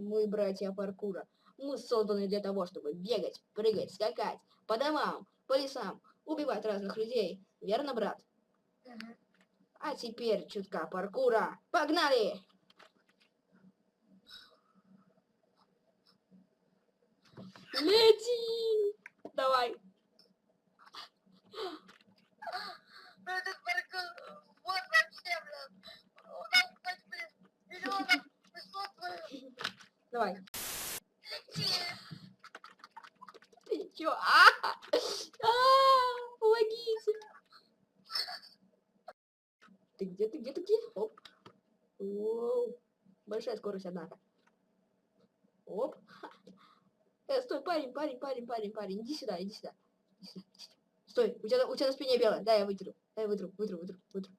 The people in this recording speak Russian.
Мы братья паркура. Мы созданы для того, чтобы бегать, прыгать, скакать по домам, по лесам, убивать разных людей. Верно, брат? Мгм. А теперь чутка паркура. Погнали! Лети! Давай. Ты чё? А! А! Помогите! Ты где, ты где, ты где? Оп. Воу. Большая скорость, однако. Оп. Э, стой, парень, парень, парень, парень, парень. Иди сюда, иди сюда. Иди сюда. Стой, у тебя, у тебя на спине белое. Дай я вытру. Дай я вытру, вытру, вытру, вытру.